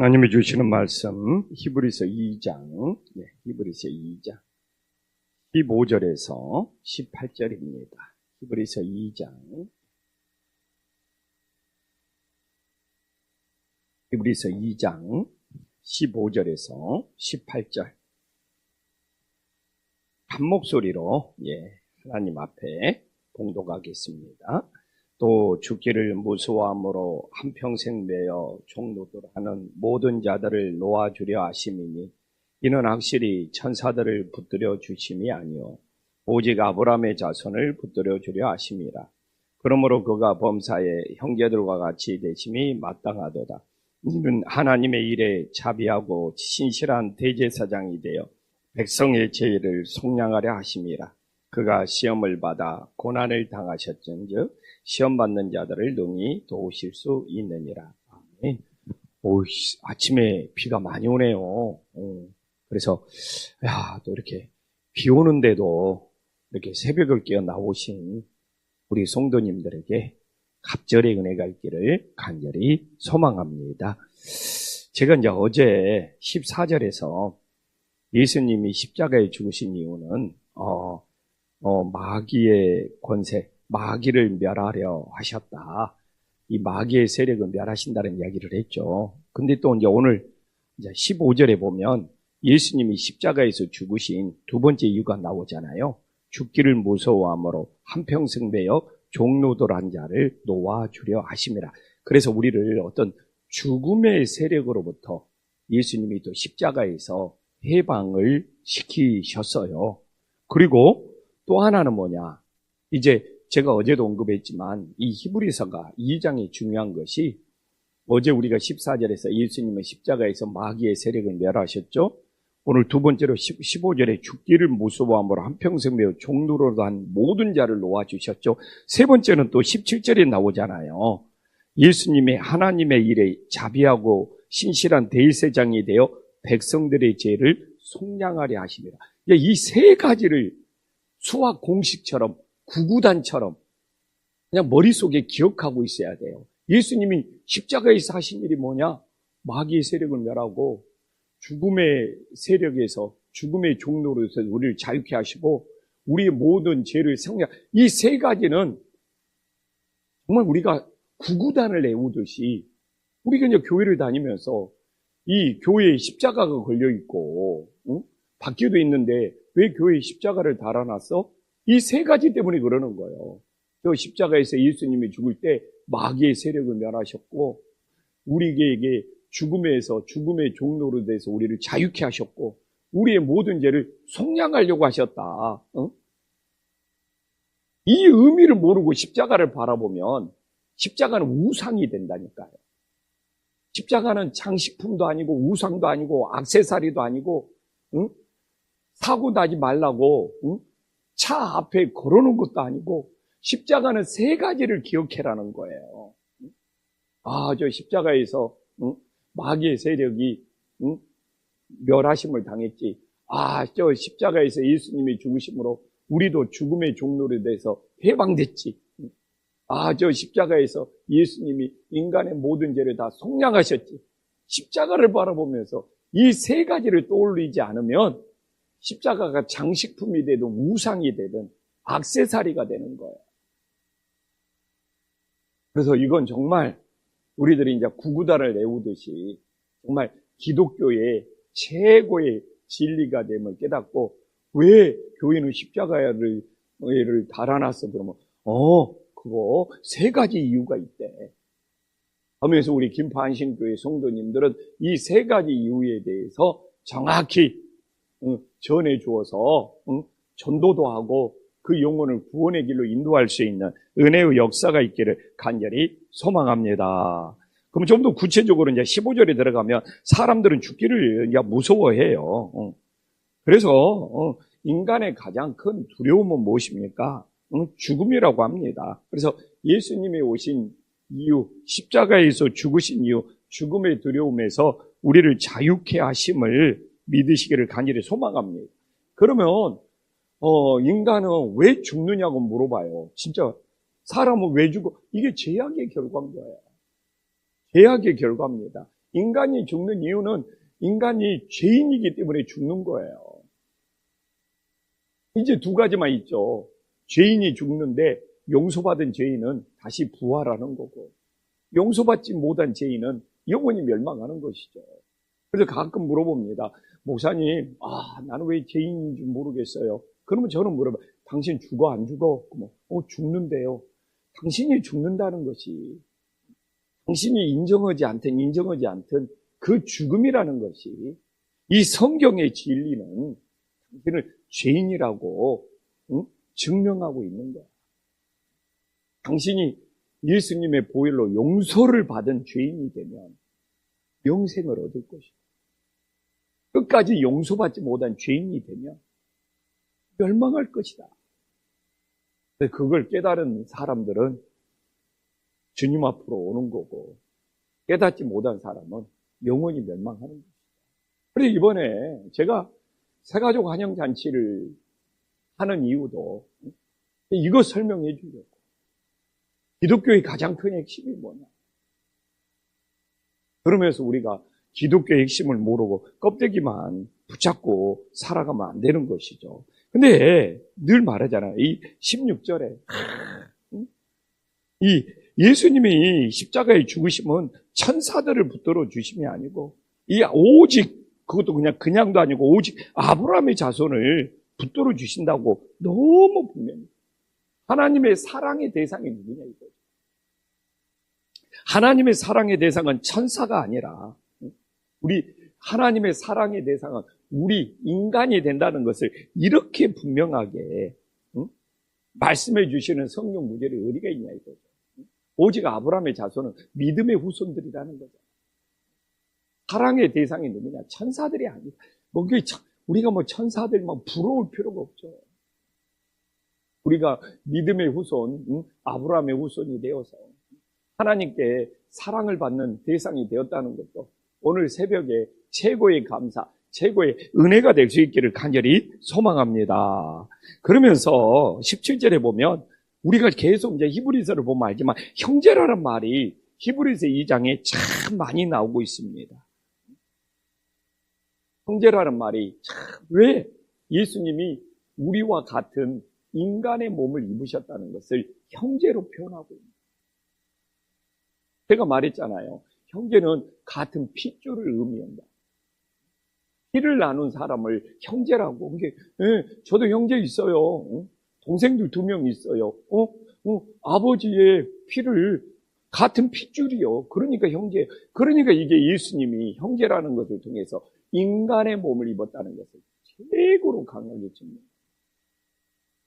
하나님이 주시는 말씀. 히브리서 2장, 네, 히브리서 2장. 15절에서 18절입니다. 히브리서 2장. 히브리서 2장 15절에서 18절. 한 목소리로 예, 하나님 앞에 봉독하겠습니다. 또 죽기를 무서워함으로 한평생 매여 종로들 하는 모든 자들을 놓아주려 하심이니 이는 확실히 천사들을 붙들어 주심이 아니요 오직 아브라함의 자손을 붙들어 주려 하심이라. 그러므로 그가 범사에 형제들과 같이 되심이 마땅하도다. 이는 하나님의 일에 자비하고 신실한 대제사장이 되어 백성의 죄를 속량하려 하심이라. 그가 시험을 받아 고난을 당하셨던즉 시험 받는 자들을 능히 도우실 수 있느니라. 아멘. 오, 아침에 비가 많이 오네요. 어, 그래서 야, 또 이렇게 비 오는데도 이렇게 새벽을 깨어 나오신 우리 성도님들에게 갑절의 은혜가 있기를 간절히 소망합니다. 제가 이제 어제 14절에서 예수님이 십자가에 죽으신 이유는 어, 어, 마귀의 권세, 마귀를 멸하려 하셨다. 이 마귀의 세력을 멸하신다는 이야기를 했죠. 근데 또 이제 오늘 이제 15절에 보면 예수님이 십자가에서 죽으신 두 번째 이유가 나오잖아요. 죽기를 무서워함으로 한평생 매여 종로도란 자를 놓아주려 하심이라. 그래서 우리를 어떤 죽음의 세력으로부터 예수님이 또 십자가에서 해방을 시키셨어요. 그리고 또 하나는 뭐냐? 이제 제가 어제도 언급했지만 이 히브리서가 2장이 중요한 것이 어제 우리가 14절에서 예수님은 십자가에서 마귀의 세력을 멸하셨죠. 오늘 두 번째로 15절에 죽기를 무서워함으로 한평생 매우 종로로 한 모든 자를 놓아주셨죠. 세 번째는 또 17절에 나오잖아요. 예수님의 하나님의 일에 자비하고 신실한 대세장이 되어 백성들의 죄를 속량하려 하십니다. 이 세 가지를 수학 공식처럼 구구단처럼 그냥 머릿속에 기억하고 있어야 돼요. 예수님이 십자가에서 하신 일이 뭐냐? 마귀의 세력을 멸하고 죽음의 세력에서 죽음의 종로로서 우리를 자유케 하시고 우리의 모든 죄를 성량 이 세 가지는 정말 우리가 구구단을 내우듯이 우리가 이제 교회를 다니면서 이 교회에 십자가가 걸려 있고 응? 바퀴도 있는데 왜 교회에 십자가를 달아놨어? 이 세 가지 때문에 그러는 거예요. 저 십자가에서 예수님이 죽을 때 마귀의 세력을 멸하셨고 우리에게 죽음에서 죽음의 종로로 돼서 우리를 자유케 하셨고 우리의 모든 죄를 속량하려고 하셨다. 응? 이 의미를 모르고 십자가를 바라보면 십자가는 우상이 된다니까요. 십자가는 장식품도 아니고 우상도 아니고 악세사리도 아니고 응? 사고 나지 말라고 응? 차 앞에 걸어놓은 것도 아니고 십자가는 세 가지를 기억해라는 거예요. 아, 저 십자가에서 응? 마귀의 세력이 응? 멸하심을 당했지. 아, 저 십자가에서 예수님이 죽으심으로 우리도 죽음의 종로에 대해서 해방됐지. 아, 저 십자가에서 예수님이 인간의 모든 죄를 다 속량하셨지. 십자가를 바라보면서 이 세 가지를 떠올리지 않으면 십자가가 장식품이 되든 우상이 되든 악세사리가 되는 거예요. 그래서 이건 정말 우리들이 이제 구구단을 내우듯이 정말 기독교의 최고의 진리가 됨을 깨닫고 왜 교회는 십자가를 달아놨어 그러면 어 그거 세 가지 이유가 있대. 하면서 우리 김판신교회 성도님들은 이 세 가지 이유에 대해서 정확히 전해 주어서 전도도 하고 그 영혼을 구원의 길로 인도할 수 있는 은혜의 역사가 있기를 간절히 소망합니다. 그럼 좀 더 구체적으로 이제 15절에 들어가면 사람들은 죽기를 무서워해요. 그래서 어, 인간의 가장 큰 두려움은 무엇입니까? 죽음이라고 합니다. 그래서 예수님이 오신 이유, 십자가에서 죽으신 이유, 죽음의 두려움에서 우리를 자유케 하심을 믿으시기를 간절히 소망합니다. 그러면 어, 인간은 왜 죽느냐고 물어봐요. 진짜 사람은 왜 죽어? 이게 제약의 결과인 거예요. 제약의 결과입니다. 인간이 죽는 이유는 인간이 죄인이기 때문에 죽는 거예요. 이제 두 가지만 있죠. 죄인이 죽는데 용서받은 죄인은 다시 부활하는 거고, 용서받지 못한 죄인은 영원히 멸망하는 것이죠. 그래서 가끔 물어봅니다. 목사님, 아, 나는 왜 죄인인지 모르겠어요. 그러면 저는 물어봐. 당신 죽어, 안 죽어? 그러면, 어, 죽는데요. 당신이 죽는다는 것이, 당신이 인정하지 않든 인정하지 않든 그 죽음이라는 것이 이 성경의 진리는 당신을 죄인이라고 응? 증명하고 있는 거야. 당신이 예수님의 보혈로 용서를 받은 죄인이 되면 영생을 얻을 것이다. 끝까지 용서받지 못한 죄인이 되면 멸망할 것이다. 그걸 깨달은 사람들은 주님 앞으로 오는 거고 깨닫지 못한 사람은 영원히 멸망하는 것이다. 그래서 이번에 제가 새가족 환영잔치를 하는 이유도 이거 설명해 주려고. 기독교의 가장 큰 핵심이 뭐냐? 그러면서 우리가 기독교의 핵심을 모르고 껍데기만 붙잡고 살아가면 안 되는 것이죠. 근데 늘 말하잖아요. 이 16절에 이 예수님이 십자가에 죽으심은 천사들을 붙들어 주심이 아니고 이 오직 그것도 그냥 그냥도 아니고 오직 아브라함의 자손을 붙들어 주신다고 너무 분명히 하나님의 사랑의 대상이 누구냐 이거죠. 하나님의 사랑의 대상은 천사가 아니라 우리 하나님의 사랑의 대상은 우리 인간이 된다는 것을 이렇게 분명하게 응? 말씀해 주시는 성령 무절이 어디가 있냐 이거죠. 오직 아브라함의 자손은 믿음의 후손들이라는 거죠. 사랑의 대상이 누구냐? 천사들이 아니다. 뭐 우리가 뭐 천사들만 부러울 필요가 없죠. 우리가 믿음의 후손, 응? 아브라함의 후손이 되어서 하나님께 사랑을 받는 대상이 되었다는 것도 오늘 새벽에 최고의 감사, 최고의 은혜가 될 수 있기를 간절히 소망합니다. 그러면서 17절에 보면 우리가 계속 이제 히브리서를 보면 알지만 형제라는 말이 히브리서 2장에 참 많이 나오고 있습니다. 형제라는 말이 참 왜 예수님이 우리와 같은 인간의 몸을 입으셨다는 것을 형제로 표현하고 있습니다. 제가 말했잖아요. 형제는 같은 핏줄을 의미한다. 피를 나눈 사람을 형제라고. 이게, 예, 저도 형제 있어요. 동생들 두 명 있어요. 어? 어? 아버지의 피를 같은 핏줄이요. 그러니까 형제. 그러니까 이게 예수님이 형제라는 것을 통해서 인간의 몸을 입었다는 것을 최고로 강하게 증명또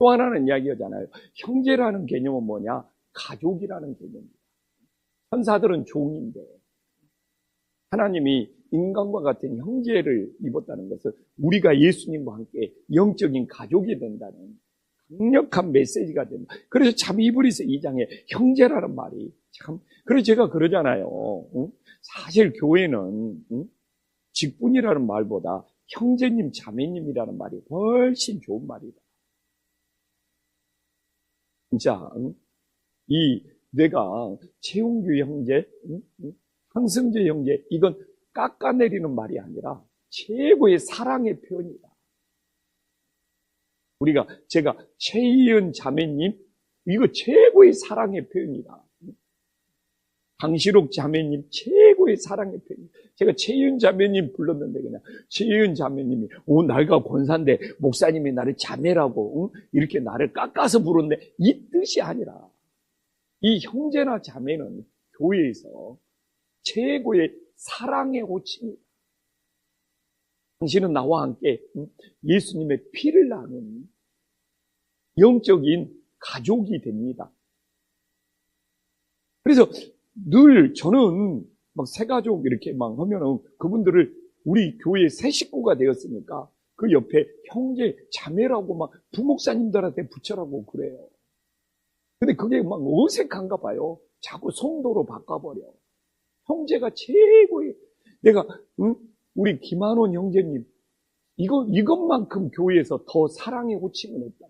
하나는 이야기하잖아요. 형제라는 개념은 뭐냐? 가족이라는 개념입니다. 천사들은 종인데 하나님이 인간과 같은 형제를 입었다는 것은 우리가 예수님과 함께 영적인 가족이 된다는 강력한 메시지가 된다. 그래서 참 이브리스 2장에 형제라는 말이 참 그래서 제가 그러잖아요. 응? 사실 교회는 응? 직분이라는 말보다 형제님, 자매님이라는 말이 훨씬 좋은 말이다. 진짜 응? 이 내가 최용규 형제, 황승재 형제, 이건 깎아내리는 말이 아니라 최고의 사랑의 표현이다. 우리가, 제가 최희연 자매님, 이거 최고의 사랑의 표현이다. 강시록 자매님 최고의 사랑의 표현. 제가 최윤 자매님 불렀는데 그냥 최윤 자매님이 오 날가 권사인데 목사님이 나를 자매라고 응? 이렇게 나를 깎아서 부르는데 이 뜻이 아니라 이 형제나 자매는 교회에서 최고의 사랑의 호칭입니다. 당신은 나와 함께 예수님의 피를 나눈 영적인 가족이 됩니다. 그래서 늘 저는 막 새 가족 이렇게 막 하면은 그분들을 우리 교회 새 식구가 되었으니까 그 옆에 형제, 자매라고 막 부목사님들한테 붙여라고 그래요. 근데 그게 막 어색한가 봐요. 자꾸 성도로 바꿔버려. 형제가 최고의, 내가, 응? 우리 김한원 형제님, 이거, 이것만큼 교회에서 더 사랑의 호칭은 없다.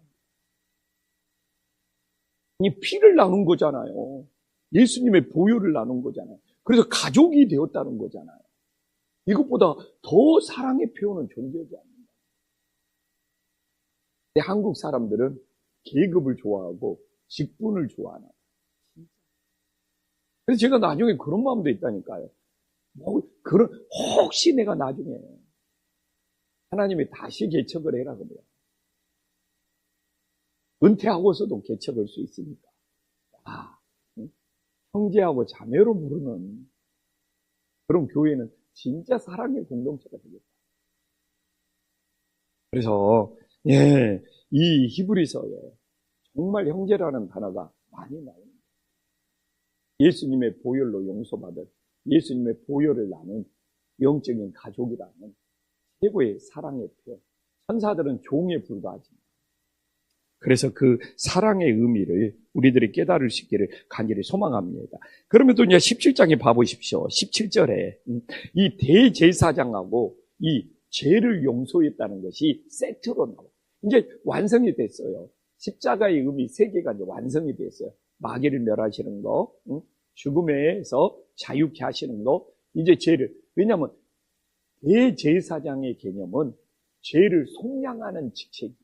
이 피를 나눈 거잖아요. 예수님의 보혈을 나눈 거잖아요. 그래서 가족이 되었다는 거잖아요. 이것보다 더 사랑의 표현은 존재하지 않는다. 한국 사람들은 계급을 좋아하고 직분을 좋아하나. 그래서 제가 나중에 그런 마음도 있다니까요. 뭐, 그런, 혹시 내가 나중에 하나님이 다시 개척을 해라 그래요. 은퇴하고서도 개척할 수 있으니까. 아, 형제하고 자매로 부르는 그런 교회는 진짜 사랑의 공동체가 되겠다. 그래서, 예, 이 히브리서에 정말 형제라는 단어가 많이 나옵니다. 예수님의 보혈로 용서받은 예수님의 보혈을 나눈 영적인 가족이라는 최고의 사랑의 표현. 천사들은 종에 불과하지만 그래서 그 사랑의 의미를 우리들이 깨달을 수 있기를 간절히 소망합니다. 그러면 또 이제 17장에 봐보십시오. 17절에 음, 이 대제사장하고 이 죄를 용서했다는 것이 세트로 나와. 이제 완성이 됐어요. 십자가의 의미 세 개가 이제 완성이 됐어요. 마귀를 멸하시는 거, 음, 죽음에서 자유케 하시는 거, 이제 죄를. 왜냐하면 대제사장의 개념은 죄를 속량하는 직책이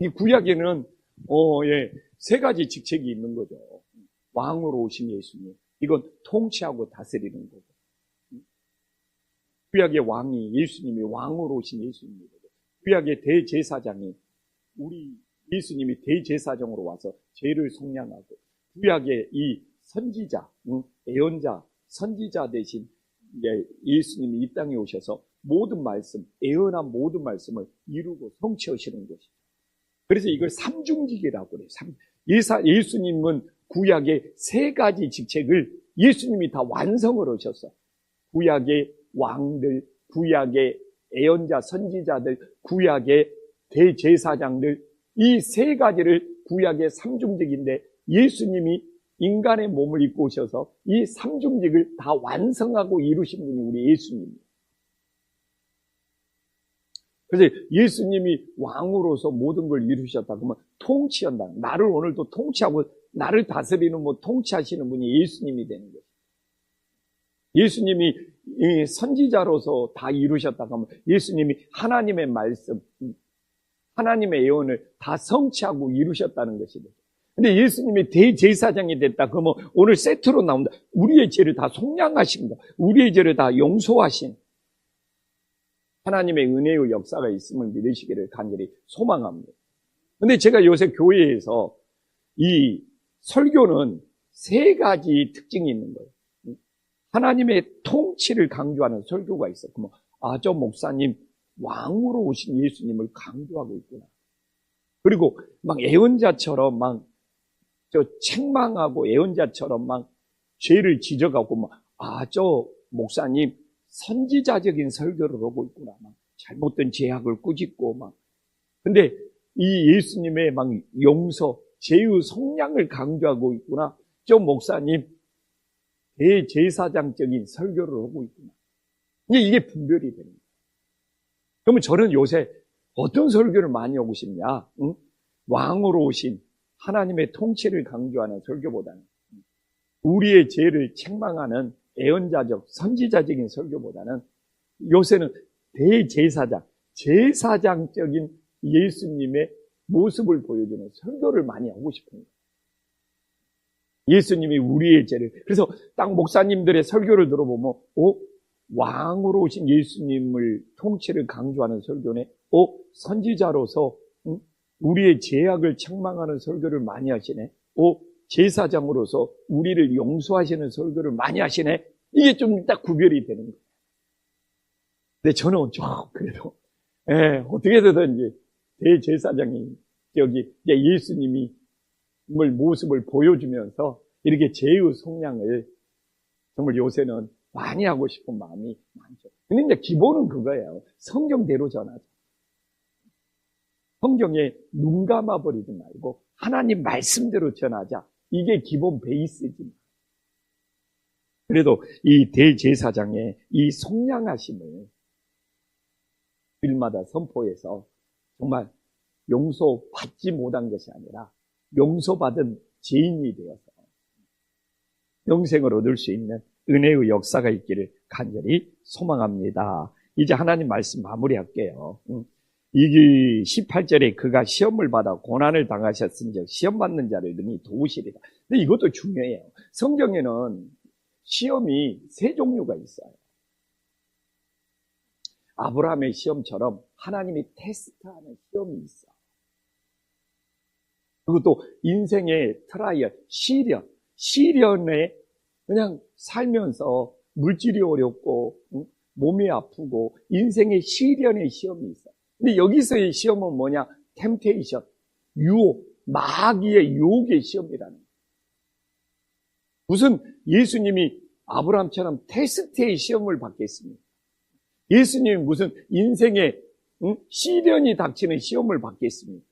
이 구약에는 어, 예, 세 가지 직책이 있는 거죠. 왕으로 오신 예수님. 이건 통치하고 다스리는 거고. 구약의 왕이 예수님이 왕으로 오신 예수님이고 구약의 대제사장이 우리 예수님이 대제사장으로 와서 죄를 속량하고 구약의 이 선지자, 애언자, 선지자 대신 예수님이 이 땅에 오셔서 모든 말씀, 애언한 모든 말씀을 이루고 성취하시는 것이죠. 그래서 이걸 삼중직이라고 그래요. 예사, 예수님은 구약의 세 가지 직책을 예수님이 다 완성을 하셨어. 구약의 왕들, 구약의 애언자, 선지자들, 구약의 대제사장들, 이 세 가지를 구약의 삼중직인데 예수님이 인간의 몸을 입고 오셔서 이 삼중직을 다 완성하고 이루신 분이 우리 예수님입니다. 그래서 예수님이 왕으로서 모든 걸 이루셨다. 그러면 통치한다. 나를 오늘도 통치하고 나를 다스리는 뭐 통치하시는 분이 예수님이 되는 거예요. 예수님이 선지자로서 다 이루셨다 하면 예수님이 하나님의 말씀, 하나님의 예언을 다 성취하고 이루셨다는 것이죠. 근데 예수님이 대제사장이 됐다. 그러면 오늘 세트로 나온다. 우리의 죄를 다 속량하신 다 우리의 죄를 다 용서하신 하나님의 은혜의 역사가 있음을 믿으시기를 간절히 소망합니다. 근데 제가 요새 교회에서 이 설교는 세 가지 특징이 있는 거예요. 하나님의 통치를 강조하는 설교가 있어요. 그러면 아, 저 목사님 왕으로 오신 예수님을 강조하고 있구나. 그리고 막 애언자처럼 막 저 책망하고 애언자처럼 막 죄를 지적하고 막 아, 저 목사님 선지자적인 설교를 하고 있구나. 막 잘못된 제약을 꾸짖고 막. 근데 이 예수님의 막 용서, 제의 성량을 강조하고 있구나. 저 목사님 대제사장적인 설교를 하고 있구나. 이게 분별이 됩니다. 그러면 저는 요새 어떤 설교를 많이 하고 싶냐? 응? 왕으로 오신 하나님의 통치를 강조하는 설교보다는 우리의 죄를 책망하는 애언자적, 선지자적인 설교보다는 요새는 대제사장, 제사장적인 예수님의 모습을 보여주는 설교를 많이 하고 싶습니다. 예수님이 우리의 죄를 그래서 딱 목사님들의 설교를 들어보면 어? 왕으로 오신 예수님을 통치를 강조하는 설교네. 어? 선지자로서 응? 우리의 죄악을 책망하는 설교를 많이 하시네. 어? 제사장으로서 우리를 용서하시는 설교를 많이 하시네. 이게 좀 딱 구별이 되는 거예요. 근데 저는 좀 그래도 예, 어떻게 되든지 대제사장이 여기 예수님이 모습을 보여주면서 이렇게 제의 속량을 정말 요새는 많이 하고 싶은 마음이 많죠. 근데 이제 기본은 그거예요. 성경대로 전하자. 성경에 눈 감아버리지 말고 하나님 말씀대로 전하자. 이게 기본 베이스지. 그래도 이 대제사장의 이 속량하심을 일마다 선포해서 정말 용서받지 못한 것이 아니라 용서받은 죄인이 되어서 영생을 얻을 수 있는 은혜의 역사가 있기를 간절히 소망합니다. 이제 하나님 말씀 마무리할게요. 음. 이기 18절에 그가 시험을 받아 고난을 당하셨은즉 시험 받는 자를 능히 도우시리라. 근데 이것도 중요해요. 성경에는 시험이 세 종류가 있어요. 아브라함의 시험처럼 하나님이 테스트하는 시험이 있어. 그리고 또 인생의 트라이얼, 시련, 시련에 그냥 살면서 물질이 어렵고 몸이 아프고 인생의 시련의 시험이 있어. 근데 여기서의 시험은 뭐냐? 템테이션, 유혹, 마귀의 유혹의 시험이라는 거예요. 무슨 예수님이 아브라함처럼 테스트의 시험을 받겠습니까? 예수님이 무슨 인생의 응? 시련이 닥치는 시험을 받겠습니까?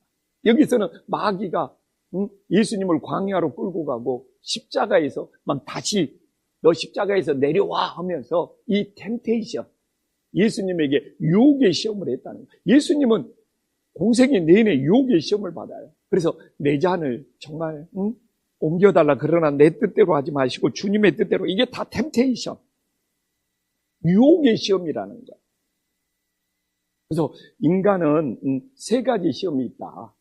여기서는 마귀가 응? 예수님을 광야로 끌고 가고 십자가에서 막 다시 너 십자가에서 내려와 하면서 이 템테이션 예수님에게 유혹의 시험을 했다는 거예요. 예수님은 공생의 내내 유혹의 시험을 받아요. 그래서 내 잔을 정말 응? 옮겨달라 그러나 내 뜻대로 하지 마시고 주님의 뜻대로 이게 다 템테이션 유혹의 시험이라는 거예요. 그래서 인간은 세 가지 시험이 있다.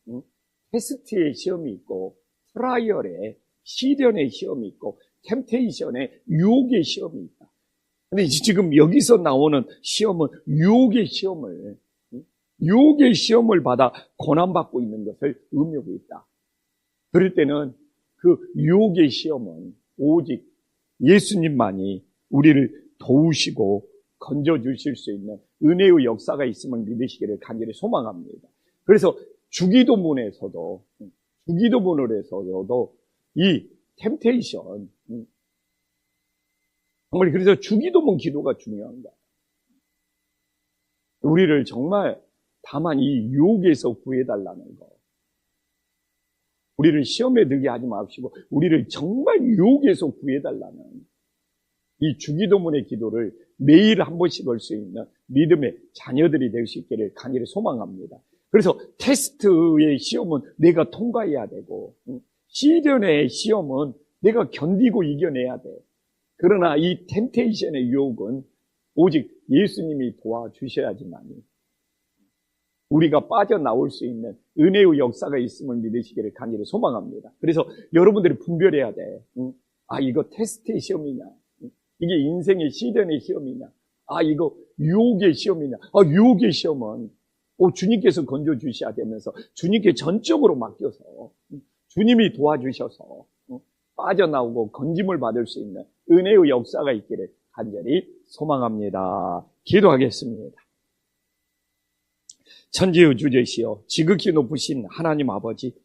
테스트의 시험이 있고 트라이얼의 시련의 시험이 있고 템테이션의 유혹의 시험이 있다. 근데 지금 여기서 나오는 시험은 유혹의 시험을 유혹의 시험을 받아 고난받고 있는 것을 의미하고 있다. 그럴 때는 그 유혹의 시험은 오직 예수님만이 우리를 도우시고 건져주실 수 있는 은혜의 역사가 있음을 믿으시기를 간절히 소망합니다. 그래서 주기도문에서도, 주기도문을 해서도 이 템테이션, 정말 그래서 주기도문 기도가 거야. 우리를 정말 다만 이 유혹에서 구해달라는 거. 우리를 시험에 들게 하지 마시고, 우리를 정말 유혹에서 구해달라는 이 주기도문의 기도를 매일 한 번씩 할수 있는 믿음의 자녀들이 될 수 있기를 간절히 소망합니다. 그래서 테스트의 시험은 내가 통과해야 되고, 시련의 시험은 내가 견디고 이겨내야 돼. 그러나 이 템테이션의 유혹은 오직 예수님이 도와주셔야지만이 우리가 빠져나올 수 있는 은혜의 역사가 있음을 믿으시기를 간절히 소망합니다. 그래서 여러분들이 분별해야 돼. 아, 이거 테스트의 시험이냐? 이게 인생의 시련의 시험이냐? 아, 이거 유혹의 시험이냐? 아, 유혹의 시험은 오, 주님께서 건져주셔야 되면서 주님께 전적으로 맡겨서 주님이 도와주셔서 빠져나오고 건짐을 받을 수 있는 은혜의 역사가 있기를 간절히 소망합니다. 기도하겠습니다. 천지의 주제시여 지극히 높으신 하나님 아버지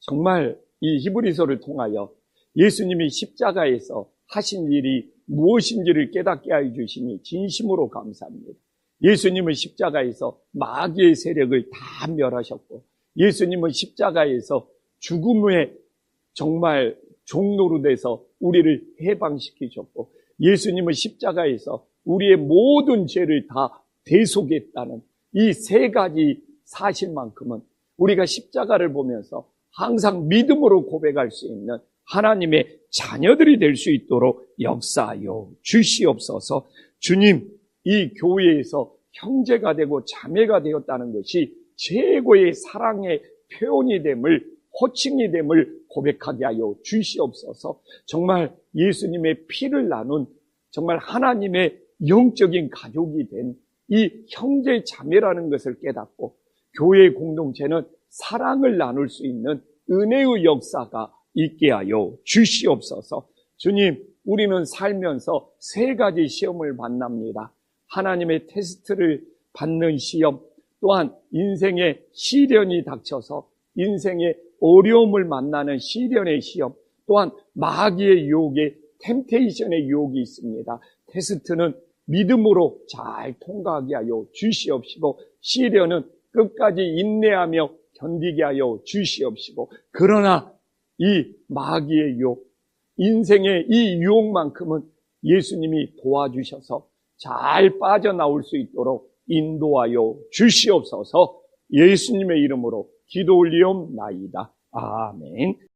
정말 이 히브리서를 통하여 예수님이 십자가에서 하신 일이 무엇인지를 깨닫게 하여 주시니 진심으로 감사합니다. 예수님은 십자가에서 마귀의 세력을 다 멸하셨고 예수님은 십자가에서 죽음의 정말 종로로 돼서 우리를 해방시키셨고 예수님은 십자가에서 우리의 모든 죄를 다 대속했다는 이 세 가지 사실만큼은 우리가 십자가를 보면서 항상 믿음으로 고백할 수 있는 하나님의 자녀들이 될 수 있도록 역사하여 주시옵소서. 주님 이 교회에서 형제가 되고 자매가 되었다는 것이 최고의 사랑의 표현이 됨을 호칭이 됨을 고백하게 하여 주시옵소서. 정말 예수님의 피를 나눈 정말 하나님의 영적인 가족이 된 이 형제 자매라는 것을 깨닫고 교회 공동체는 사랑을 나눌 수 있는 은혜의 역사가 있게 하여 주시옵소서. 주님, 우리는 살면서 세 가지 시험을 만납니다. 하나님의 테스트를 받는 시험, 또한 인생의 시련이 닥쳐서 인생의 어려움을 만나는 시련의 시험, 또한 마귀의 유혹에 템테이션의 유혹이 있습니다. 테스트는 믿음으로 잘 통과하게 하여 주시옵시고 시련은 끝까지 인내하며 견디게 하여 주시옵시고 그러나 이 마귀의 유혹, 인생의 이 유혹만큼은 예수님이 도와주셔서 잘 빠져나올 수 있도록 인도하여 주시옵소서 예수님의 이름으로 기도 올리옵나이다. 아멘.